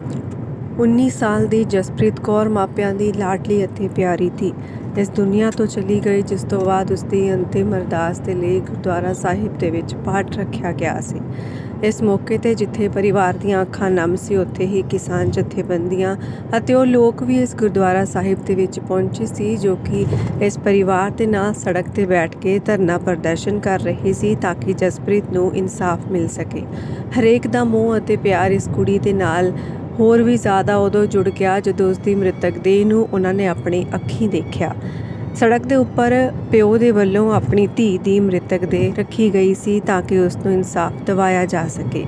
19 ਸਾਲ ਦੀ ਜਸਪ੍ਰੀਤ ਕੌਰ ਮਾਪਿਆਂ ਦੀ ਲਾਡਲੀ ਅਤੇ ਪਿਆਰੀ ਥੀ ਇਸ ਦੁਨੀਆ ਤੋਂ ਚਲੀ ਗਈ, ਜਿਸ ਤੋਂ ਬਾਅਦ ਉਸ ਦੀ ਅੰਤਿਮ ਅਰਦਾਸ ਦੇ ਲਈ ਗੁਰਦੁਆਰਾ ਸਾਹਿਬ ਦੇ ਵਿੱਚ ਪਾਠ ਰੱਖਿਆ ਗਿਆ ਸੀ। ਇਸ ਮੌਕੇ ਤੇ ਜਿੱਥੇ ਪਰਿਵਾਰ ਦੀਆਂ ਅੱਖਾਂ ਨਮ ਸੀ, ਉੱਥੇ ਹੀ ਕਿਸਾਨ ਜਥੇਬੰਦੀਆਂ ਅਤੇ ਉਹ ਲੋਕ ਵੀ ਇਸ ਗੁਰਦੁਆਰਾ ਸਾਹਿਬ ਦੇ ਵਿੱਚ ਪਹੁੰਚੇ ਸੀ, ਜੋ ਕਿ ਇਸ ਪਰਿਵਾਰ ਦੇ ਨਾਲ ਸੜਕ ਤੇ ਬੈਠ ਕੇ ਧਰਨਾ ਪ੍ਰਦਰਸ਼ਨ ਕਰ ਰਹੇ ਸੀ, ਤਾਂ ਕਿ ਜਸਪ੍ਰੀਤ ਨੂੰ ਇਨਸਾਫ ਮਿਲ ਸਕੇ। ਹਰੇਕ ਦਾ ਮੋਹ ਅਤੇ ਪਿਆਰ ਇਸ ਕੁੜੀ ਦੇ ਨਾਲ ਹੋਰ ਵੀ ਜ਼ਿਆਦਾ ਉਦੋਂ ਜੁੜ ਗਿਆ ਜਦੋਂ ਉਸ ਦੀ ਮ੍ਰਿਤਕ ਦੇਹ ਨੂੰ ਉਹਨਾਂ ਨੇ ਆਪਣੀ ਅੱਖੀਂ ਦੇਖਿਆ। ਸੜਕ ਦੇ ਉੱਪਰ ਪਿਓ ਦੇ ਵੱਲੋਂ ਆਪਣੀ ਧੀ ਦੀ ਮ੍ਰਿਤਕ ਦੇਹ ਰੱਖੀ ਗਈ ਸੀ ਤਾਂ ਕਿ ਉਸ ਨੂੰ ਇਨਸਾਫ ਦਿਵਾਇਆ ਜਾ ਸਕੇ।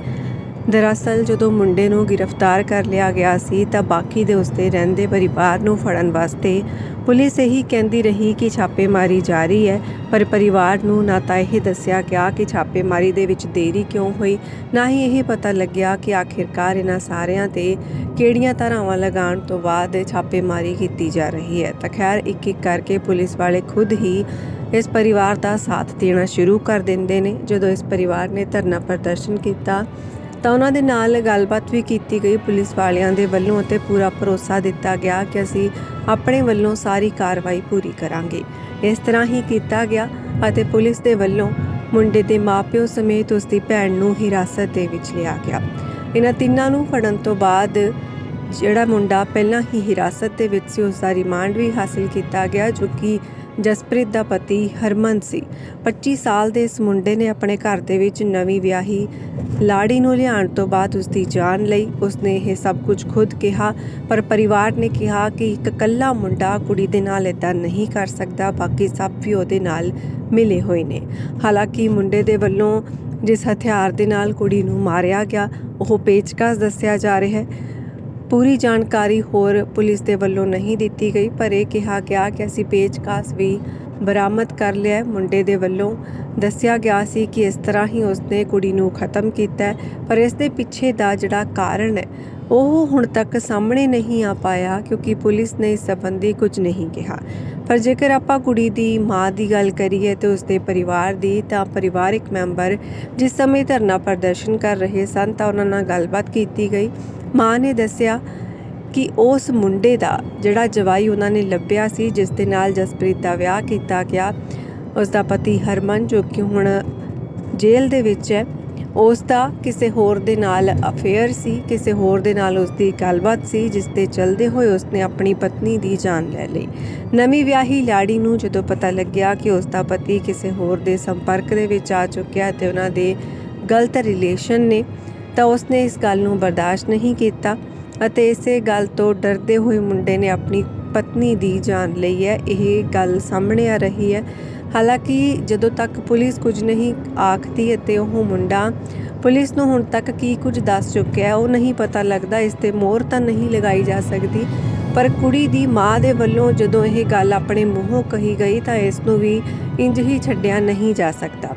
ਦਰਅਸਲ ਜਦੋਂ ਮੁੰਡੇ ਨੂੰ ਗ੍ਰਿਫਤਾਰ ਕਰ ਲਿਆ ਗਿਆ ਸੀ ਤਾਂ ਬਾਕੀ ਦੇ ਉਸਦੇ ਰਹਿੰਦੇ ਪਰਿਵਾਰ ਨੂੰ ਫੜਨ ਵਾਸਤੇ ਪੁਲਿਸ ਇਹੀ ਕਹਿੰਦੀ ਰਹੀ ਕਿ ਛਾਪੇਮਾਰੀ ਜਾਰੀ ਹੈ, ਪਰ ਪਰਿਵਾਰ ਨੂੰ ਨਾ ਤਾਂ ਇਹ ਦੱਸਿਆ ਗਿਆ ਕਿ ਛਾਪੇਮਾਰੀ ਦੇ ਵਿੱਚ ਦੇਰੀ ਕਿਉਂ ਹੋਈ, ਨਾ ਹੀ ਇਹ ਪਤਾ ਲੱਗਿਆ ਕਿ ਆਖਿਰਕਾਰ ਇਹਨਾਂ ਸਾਰਿਆਂ ਤੇ ਕਿਹੜੀਆਂ ਧਾਰਾਵਾਂ ਲਗਾਉਣ ਤੋਂ ਬਾਅਦ ਛਾਪੇਮਾਰੀ ਕੀਤੀ ਜਾ ਰਹੀ ਹੈ। ਤਾਂ ਖੈਰ ਇੱਕ ਇੱਕ ਕਰਕੇ ਪੁਲਿਸ ਵਾਲੇ ਖੁਦ ਹੀ ਇਸ ਪਰਿਵਾਰ ਦਾ ਸਾਥ ਦੇਣਾ ਸ਼ੁਰੂ ਕਰ ਦਿੰਦੇ ਨੇ। ਜਦੋਂ ਇਸ ਪਰਿਵਾਰ ਨੇ ਧਰਨਾ ਪ੍ਰਦਰਸ਼ਨ ਕੀਤਾ ਤਾਂ ਉਹਨਾਂ ਦੇ ਨਾਲ ਗੱਲਬਾਤ ਵੀ ਕੀਤੀ ਗਈ ਪੁਲਿਸ ਵਾਲਿਆਂ ਦੇ ਵੱਲੋਂ ਅਤੇ ਪੂਰਾ ਭਰੋਸਾ ਦਿੱਤਾ ਗਿਆ ਕਿ ਅਸੀਂ ਆਪਣੇ ਵੱਲੋਂ ਸਾਰੀ ਕਾਰਵਾਈ ਪੂਰੀ ਕਰਾਂਗੇ। ਇਸ ਤਰ੍ਹਾਂ ਹੀ ਕੀਤਾ ਗਿਆ ਅਤੇ ਪੁਲਿਸ ਦੇ ਵੱਲੋਂ ਮੁੰਡੇ ਦੇ ਮਾਪਿਓ ਸਮੇਤ ਉਸ ਦੀ ਭੈਣ ਨੂੰ ਹਿਰਾਸਤ ਦੇ ਵਿੱਚ ਲਿਆ ਗਿਆ। ਇਹਨਾਂ ਤਿੰਨਾਂ ਨੂੰ ਫੜਨ ਤੋਂ ਬਾਅਦ ਜਿਹੜਾ ਮੁੰਡਾ ਪਹਿਲਾਂ ਹੀ ਹਿਰਾਸਤ ਦੇ ਵਿੱਚ ਸੀ, ਉਸ ਦਾ ਰਿਮਾਂਡ ਵੀ ਹਾਸਲ ਕੀਤਾ ਗਿਆ, ਜੋ ਕਿ ਜਸਪ੍ਰੀਤ ਦਾ ਪਤੀ ਹਰਮਨ ਸੀ। 25 ਸਾਲ ਦੇ ਇਸ ਮੁੰਡੇ ਨੇ ਆਪਣੇ ਘਰ ਦੇ ਵਿੱਚ ਨਵੀਂ ਵਿਆਹੀ ਲਾੜੀ ਨੂੰ ਲਿਆਉਣ ਤੋਂ ਬਾਅਦ ਉਸ ਦੀ ਜਾਨ ਲਈ ਉਸਨੇ ਇਹ ਸਭ ਕੁਝ ਖੁਦ ਕਿਹਾ, ਪਰ ਪਰਿਵਾਰ ਨੇ ਕਿਹਾ ਕਿ ਇੱਕ ਇਕੱਲਾ ਮੁੰਡਾ ਕੁੜੀ ਦੇ ਨਾਲ ਇਦਾਂ ਨਹੀਂ ਕਰ ਸਕਦਾ, ਬਾਕੀ ਸਭ ਵੀ ਉਹਦੇ ਨਾਲ ਮਿਲੇ ਹੋਏ ਨੇ। ਹਾਲਾਂਕਿ ਮੁੰਡੇ ਦੇ ਵੱਲੋਂ ਜਿਸ ਹਥਿਆਰ ਦੇ ਨਾਲ ਕੁੜੀ ਨੂੰ ਮਾਰਿਆ ਗਿਆ, ਉਹ ਪੇਚਕਸ ਦੱਸਿਆ ਜਾ ਰਿਹਾ ਹੈ। ਪੂਰੀ ਜਾਣਕਾਰੀ ਹੋਰ ਪੁਲਿਸ ਦੇ ਵੱਲੋਂ ਨਹੀਂ ਦਿੱਤੀ ਗਈ, ਪਰ ਇਹ ਕਿਹਾ ਗਿਆ ਕਿ ਅਸੀਂ ਪੇਚਕਾਸ਼ ਵੀ ਬਰਾਮਦ ਕਰ ਲਿਆ ਮੁੰਡੇ ਦੇ ਵੱਲੋਂ ਦੱਸਿਆ ਗਿਆ ਸੀ ਕਿ ਇਸ ਤਰ੍ਹਾਂ ਹੀ ਉਸਨੇ ਕੁੜੀ ਨੂੰ ਖਤਮ ਕੀਤਾ ਪਰ ਇਸ ਦੇ ਪਿੱਛੇ ਦਾ ਜਿਹੜਾ ਕਾਰਨ ਹੈ, ਉਹ ਹੁਣ ਤੱਕ ਸਾਹਮਣੇ ਨਹੀਂ ਆ ਪਾਇਆ ਕਿਉਂਕਿ ਪੁਲਿਸ ਨੇ ਇਸ ਸੰਬੰਧੀ ਕੁਝ ਨਹੀਂ ਕਿਹਾ। ਪਰ ਜੇਕਰ ਆਪਾਂ ਕੁੜੀ ਦੀ ਮਾਂ ਦੀ ਗੱਲ ਕਰੀਏ ਤੇ ਉਸਦੇ ਪਰਿਵਾਰ ਦੀ, ਤਾਂ ਪਰਿਵਾਰਿਕ ਮੈਂਬਰ ਜਿਸ ਸਮੇਂ ਧਰਨਾ ਪ੍ਰਦਰਸ਼ਨ ਕਰ ਰਹੇ ਸਨ, ਤਾਂ ਉਹਨਾਂ ਨਾਲ ਗੱਲਬਾਤ ਕੀਤੀ ਗਈ। ਮਾਂ ਨੇ ਦੱਸਿਆ ਕਿ ਉਸ ਮੁੰਡੇ ਦਾ ਜਿਹੜਾ ਜਵਾਈ ਉਹਨਾਂ ਨੇ ਲੱਭਿਆ ਸੀ, ਜਿਸ ਦੇ ਨਾਲ ਜਸਪ੍ਰੀਤ ਦਾ ਵਿਆਹ ਕੀਤਾ ਗਿਆ। ਉਸ ਦਾ ਪਤੀ ਹਰਮਨ, ਜੋ ਕਿ ਹੁਣ ਜੇਲ੍ਹ ਦੇ ਵਿੱਚ ਹੈ, ਉਸ ਦਾ ਕਿਸੇ ਹੋਰ ਦੇ ਨਾਲ ਅਫੇਅਰ ਸੀ, ਕਿਸੇ ਹੋਰ ਦੇ ਨਾਲ ਉਸ ਦੀ ਗੱਲਬਾਤ ਸੀ, ਜਿਸ ਦੇ ਚਲਦੇ ਹੋਏ ਉਸਨੇ ਆਪਣੀ ਪਤਨੀ ਦੀ ਜਾਨ ਲੈ ਲਈ। ਨਵੀਂ ਵਿਆਹੀ ਲਾੜੀ ਨੂੰ ਜਦੋਂ ਪਤਾ ਲੱਗਿਆ ਕਿ ਉਸ ਦਾ ਪਤੀ ਕਿਸੇ ਹੋਰ ਦੇ ਸੰਪਰਕ ਦੇ ਵਿੱਚ ਆ ਚੁੱਕਿਆ ਤੇ ਉਹਨਾਂ ਦੇ ਗਲਤ ਰਿਲੇਸ਼ਨ ਨੇ ਤਾਂ ਉਸਨੇ ਇਸ ਗੱਲ ਨੂੰ ਬਰਦਾਸ਼ਤ ਨਹੀਂ ਕੀਤਾ ਅਤੇ ਇਸੇ ਗੱਲ ਤੋਂ ਡਰਦੇ ਹੋਏ ਮੁੰਡੇ ਨੇ ਆਪਣੀ ਪਤਨੀ ਦੀ ਜਾਨ ਲਈ ਹੈ। ਇਹ ਗੱਲ ਸਾਹਮਣੇ ਆ ਰਹੀ ਹੈ। ਹਾਲਾਂਕਿ ਜਦੋਂ ਤੱਕ ਪੁਲਿਸ ਕੁਝ ਨਹੀਂ ਆਖਦੀ ਅਤੇ ਉਹ ਮੁੰਡਾ ਪੁਲਿਸ ਨੂੰ ਹੁਣ ਤੱਕ ਕੀ ਕੁਝ ਦੱਸ ਚੁੱਕਿਆ ਉਹ ਨਹੀਂ ਪਤਾ ਲੱਗਦਾ, ਇਸ ਤੇ ਮੋਹਰ ਤਾਂ ਨਹੀਂ ਲਗਾਈ ਜਾ ਸਕਦੀ। ਪਰ ਕੁੜੀ ਦੀ ਮਾਂ ਦੇ ਵੱਲੋਂ ਜਦੋਂ ਇਹ ਗੱਲ ਆਪਣੇ ਮੂੰਹੋਂ ਕਹੀ ਗਈ ਤਾਂ ਇਸ ਨੂੰ ਵੀ ਇੰਜ ਹੀ ਛੱਡਿਆ ਨਹੀਂ ਜਾ ਸਕਦਾ।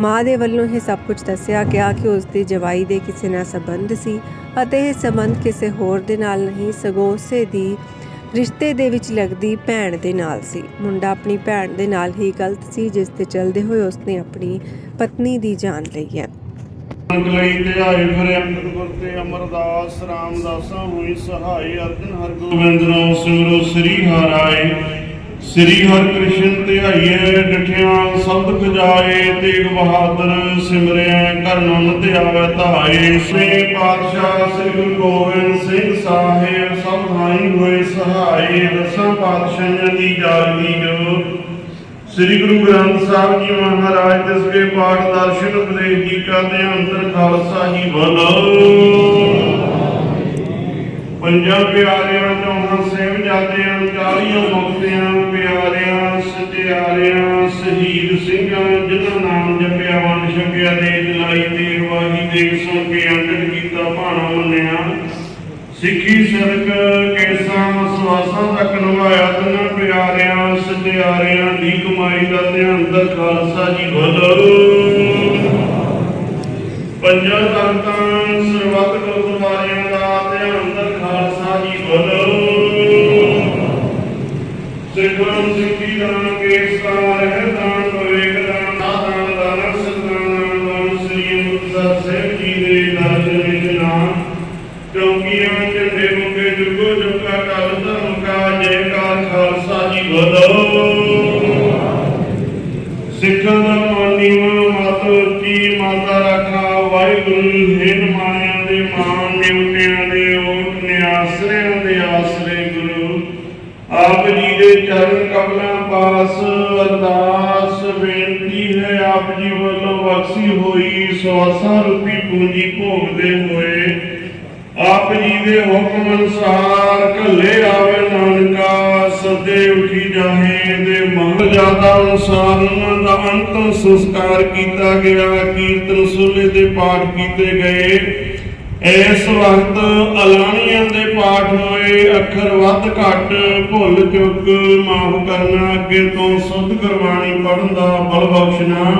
ਮਾਂ ਦੇ ਵੱਲੋਂ ਇਹ ਸਭ ਕੁਝ ਦੱਸਿਆ ਗਿਆ ਕਿ ਉਸ ਦੇ ਜਵਾਈ ਦੇ ਕਿਸੇ ਨਾਲ ਸੰਬੰਧ ਸੀ ਅਤੇ ਇਹ ਸੰਬੰਧ ਕਿਸੇ ਹੋਰ ਦੇ ਨਾਲ ਨਹੀਂ, ਸਗੋਂ ਉਸੇ ਦੀ ਰਿਸ਼ਤੇ ਦੇ ਵਿੱਚ ਲੱਗਦੀ ਭੈਣ ਦੇ ਨਾਲ ਸੀ। ਮੁੰਡਾ ਆਪਣੀ ਭੈਣ ਦੇ ਨਾਲ ਹੀ ਗਲਤ ਸੀ, ਜਿਸ ਤੇ ਚਲਦੇ ਹੋਏ ਉਸਨੇ ਆਪਣੀ ਪਤਨੀ ਦੀ ਜਾਨ ਲਈ ਹੈ। ਅੰਗਲਈ ਤੇ ਆਏ ਫਿਰ ਅੰਮ੍ਰਿਤ ਤੇ ਅਮਰਦਾਸ, ਰਾਮਦਾਸਾਂ ਹੋਈ ਸਹਾਈ ਅਰਜਨ ਹਰਗੋਬਿੰਦ ਨਾਮ ਸਿਮਰੋ ਸ੍ਰੀ ਹਰਾਏ ਸ੍ਰੀ ਹਰਿ ਕ੍ਰਿਸ਼ਨ ਧਿਆਈਏ, ਡਠਿਆ ਸ਼ਬਦ ਖਜਾਏ ਤੇਗ ਬਹਾਦਰ ਸਿਮਰਿਆ ਕਰਨਨ ਤੇ ਧਾਏ। ਸ੍ਰੀ ਪਾਤਸ਼ਾਹ ਸ੍ਰੀ ਗੁਰੂ ਗੋਬਿੰਦ ਸਿੰਘ ਸਾਹਿਬ ਸਭ ਹਾਈ ਹੋਏ ਸਹਾਈ ਰਸਾਂ ਪਾਤਸ਼ਾਹਾਂ ਦੀ ਜਾਗਦੀ ਜੋਤ ਸ੍ਰੀ ਗੁਰੂ ਗ੍ਰੰਥ ਸਾਹਿਬ ਜੀ ਮਹਾਰਾਜ ਦਸਵੇਂ ਪਾਠ ਦਰਸ਼ਨ ਉਪਦੇਸ਼ ਜੀ ਕਾ ਦੇ ਅੰਤਰ ਖਾਲਸਾ ਹੀ ਬੋਲੋ ਪੰਜਾਂ ਪਿਆਰਿਆਂ ਚੌਹਾਂ ਸਾਹਿਬਜ਼ਾਦਿਆਂ ਚਾਲੀਆਂ ਮੁਕਤਿਆਂ ਪਿਆਰਿਆਂ, ਸਤਿਆਰਿਆਂ, ਸ਼ਹੀਦ ਸਿੰਘਾਂ, ਜਿਨ੍ਹਾਂ ਨਾਮ ਜਪਿਆ, ਵੰਡ ਛਕਿਆ ਦੇ ਦਿਲਾਈ ਤੇ ਗਵਾਹੀ ਦੇ ਸੁਣ ਕੇ ਅੰਕਿਤ ਕੀਤਾ, ਭਾਣਾ ਮੰਨਿਆ। ਸਿੱਖੀ ਸਦਕ ਕੇਸਾਂ ਸਵਾਸਾਂ ਤੱਕ ਨਿਭਾਇਆ ਤਨ ਪਿਆਰਿਆਂ, ਸਤਿਆਰਿਆਂ ਦੀ ਕਮਾਈ ਦਾ ਧਿਆਨ ਦਾ ਖਾਲਸਾ ਜੀ ਬੋਲੋ ਪੰਜਾਂ ਤਖਤਾਂ ਸਰਬੱਤ ਗੁਰਦੁਆਰਿਆਂ ਦਾ ਧਿਆਨ ਖਾਲਸਾ ਜੀ ਬੋਲੋ ਸਿੱਖਾਂ ਸਿੱਖੀ ਦਾਨ ਕੇਸ ਦਾ ਰਹਿ ਦਾਨ ਵਿਵੇਕ ਦਾਨ ਦਾਨ ਦਾਨ ਸਤਨਾਮ ਦਾਨ ਸ੍ਰੀ ਮੁਕਤਸਰ ਸਾਹਿਬ ਜੀ ਦੇ ਦਰਸ਼ਨ ਵਿੱਚ ਨਾਮ ਚੌਕੀਆਂ ਝੰਡੇ ਮੁਕੇ ਜੁਗੋ ਜੁਗਾ ਕਲ ਧਰਮ ਕਾ ਜੈ ਕਾ ਖਾਲਸਾ ਜੀ ਬੋਲੋ ਸਿੱਖਾਂ ਦਾ ਮਾਨੀਵਾ ਮਤ ਉੱਚੀ ਮਾਤਾ ਰੱਖਾ, ਵਾਹਿਗੁਰੂ, ਹੈ ਮਾਣਿਆਂ ਦੇ ਮਾਣ ਨਿਉਟਿਆਂ ਦੇ ਓਟ ਦੇ ਆਸਰੇ ਗੁਰੂ। ਆਪ ਜੀ ਦੇ ਚਰਨ ਕਮਲਾਂ ਪਾਸ ਅਰਦਾਸ ਬੇਨਤੀ ਹੈ, ਆਪ ਜੀ ਵੱਲੋਂ ਬਖਸ਼ੀ ਹੋਈ ਸਵਾਸਾਂ ਰੂਪੀ ਪੂੰਜੀ ਭੋਗਦੇ ਹੋਏ। ਆਪ ਜੀ ਦੇ ਹੁਕਮ ਅਨੁਸਾਰ ਘੱਲੇ ਆਵੇ ਨਾਨਕਾ, ਸਦੇ ਉਠੀ ਜਾਹੇ ਦੇ ਮਨ ਜਾਦਾ ਅਨੁਸਾਰ ਉਹਨਾਂ ਦਾ ਅੰਤਮ ਸੰਸਕਾਰ ਕੀਤਾ ਗਿਆ, ਕੀਰਤਨ ਸੁਲੇ ਦੇ ਪਾਠ ਕੀਤੇ ਗਏ। ਇਸ ਵਕਤ ਅਲਾਣੀਆਂ ਦੇ ਪਾਠ ਹੋਏ ਅੱਖਰ ਵੱਧ ਘੱਟ, ਭੁੱਲ ਚੁੱਕ ਮਾਫ ਕਰਨਾ, ਅੱਗੇ ਤੋਂ ਸੁੱਧ ਗੁਰਬਾਣੀ ਪੜਨ ਦਾ ਬਲ ਬਖਸ਼ਣਾ।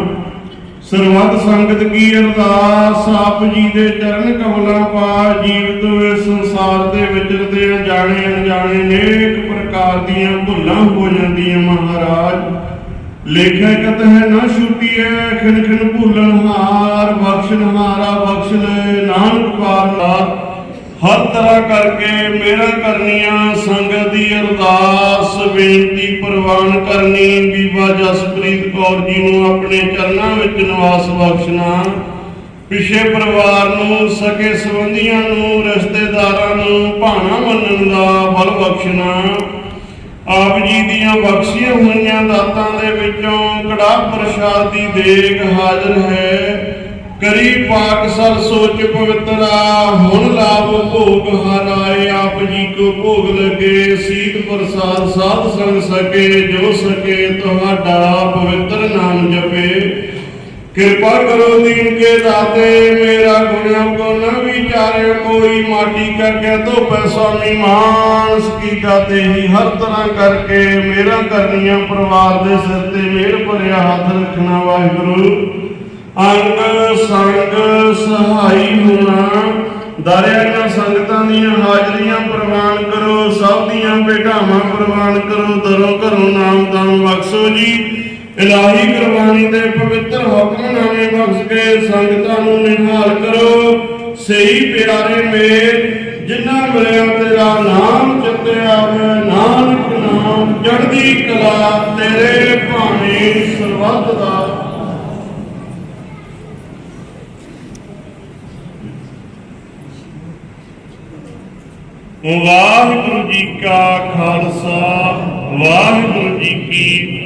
ਸਰਬੱਤ ਸੰਗਤ ਕੀ ਅਰਦਾਸ, ਆਪ ਜੀ ਦੇ ਚਰਨ ਕਮਲਾਂ ਪਾ, ਜੀਵਤ ਵੇ ਸੰਸਾਰ ਦੇ ਵਿਚਰਦੇ ਜਾਣੇ ਅਣਜਾਣੇ ਨੇਕ ਪ੍ਰਕਾਰ ਦੀਆਂ ਭੁੱਲਾਂ ਹੋ ਜਾਂਦੀਆਂ ਮਹਾਰਾਜ। ਲੇਖਾ ਕਤ ਹੈ ਨਾ ਛੁੱਟੀ ਹੈ ਖਿਨ ਖਿਨ ਹਾਰ, ਬਖਸ਼ਣ ਹਾਰਾ, ਬਖਸ਼ ਲੈ ਨਾਨਕ ਪਾਰ ਹਰ ਤਰ੍ਹਾਂ ਕਰਕੇ ਮੇਰਾ ਕਰਨੀਆਂ ਸੰਗਤ ਦੀ ਅਰਦਾਸ, ਬੇਨਤੀ ਪ੍ਰਵਾਨ ਕਰਨੀ, ਬੀਬਾ ਜਸਪ੍ਰੀਤ ਕੌਰ ਜੀ ਨੂੰ ਆਪਣੇ ਚਰਨਾਂ ਵਿੱਚ ਨਿਵਾਸ ਬਖਸ਼ਣਾ। ਪਿਛੇ ਪਰਿਵਾਰ ਨੂੰ, ਸਕੇ ਸੰਬੰਧੀਆਂ ਨੂੰ, ਰਿਸ਼ਤੇਦਾਰਾਂ ਨੂੰ, ਭਾਣਾ ਮੰਨਣ ਦਾ ਬਲ ਬਖਸ਼ਣਾ। ਆਪ ਜੀ ਦੀਆਂ ਬਖਸ਼ੀਆਂ ਹੋਈਆਂ ਦਾਤਾਂ ਦੇ ਵਿੱਚੋਂ ਕੜਾ ਪ੍ਰਸ਼ਾਦ ਦੀ ਦੇਗ ਹਾਜ਼ਰ ਹੈ। ਕਰੀ ਪਾਕ ਸਰ ਸੋਚ ਪਵਿੱਤਰਾ ਹੁਣ ਲਾਭ ਭੋਗ ਹਰਾਏ ਆਪ ਜੀ ਕੋ ਭੋਗ ਲਗੇ, ਸੀਤ ਪ੍ਰਸਾਦ ਸਾਧ ਸੰਗ ਸਕੇ, ਜੋ ਸਕੇ, ਤੁਹਾਡਾ ਪਵਿੱਤਰ ਨਾਮ ਜਪੇ। ਕਿਰਪਾ ਕਰੋ ਦੀਨ ਕੇ ਦਾਤੇ, ਮੇਰਾ ਗੁਣਾ ਕੋ ਨ ਵਿਚਾਰੇ ਕੋਈ ਮਾਟੀ ਕਰਕੇ ਤੋ ਪੈਸਾਨੀ ਮਾਨਸ ਕੀ ਗਾਤੇ ਹੀ, ਹਰ ਤਰ੍ਹਾਂ ਕਰਕੇ ਮੇਰਾ ਕਰਨੀਆਂ ਪਰਿਵਾਰ ਦੇ ਸਿਰ ਤੇ ਮੇਰ ਭਰਿਆ ਹੱਥ ਰੱਖਣਾ ਵਾਹਿਗੁਰੂ। ਅੰਗ ਸੰਗ ਸਹਾਈ ਹੋਣਾ, ਦਰਿਆ ਦੀਆਂ ਸੰਗਤਾਂ ਦੀਆਂ ਹਾਜ਼ਰੀਆਂ ਪ੍ਰਵਾਨ ਕਰੋ, ਸਭ ਦੀਆਂ ਭੇਟਾਵਾਂ ਪ੍ਰਵਾਨ ਕਰੋ ਦਰੋ ਘਰੋਂ ਨਾਮ ਨਾਮਦਾਨ ਬਖਸ਼ੋ ਜੀ। ਇਲਾਹੀ ਕੁਰਬਾਨੀ ਦੇ ਪਵਿੱਤਰ ਹੁਕਮਨਾਮੇ ਬਖਸ਼ ਕੇ ਸੰਗਤਾਂ ਨੂੰ ਨਿਹਾਲ ਕਰੋ। ਸਹੀ ਪਿਆਰੇ ਮੇਰ ਜਿਨ੍ਹਾਂ ਮਿਲਿਆ ਤੇਰਾ ਨਾਮ ਚਿੱਤੇ ਆਵੇ ਨਾਨਕ ਨਾਮ ਚੜ੍ਹਦੀ ਕਲਾ ਤੇਰੇ ਭਾਣੇ ਸਰਬੱਤ ਦਾ। ਵਾਹਿਗੁਰੂ ਜੀ ਕਾ ਖਾਲਸਾ, ਵਾਹਿਗੁਰੂ ਜੀ ਕੀ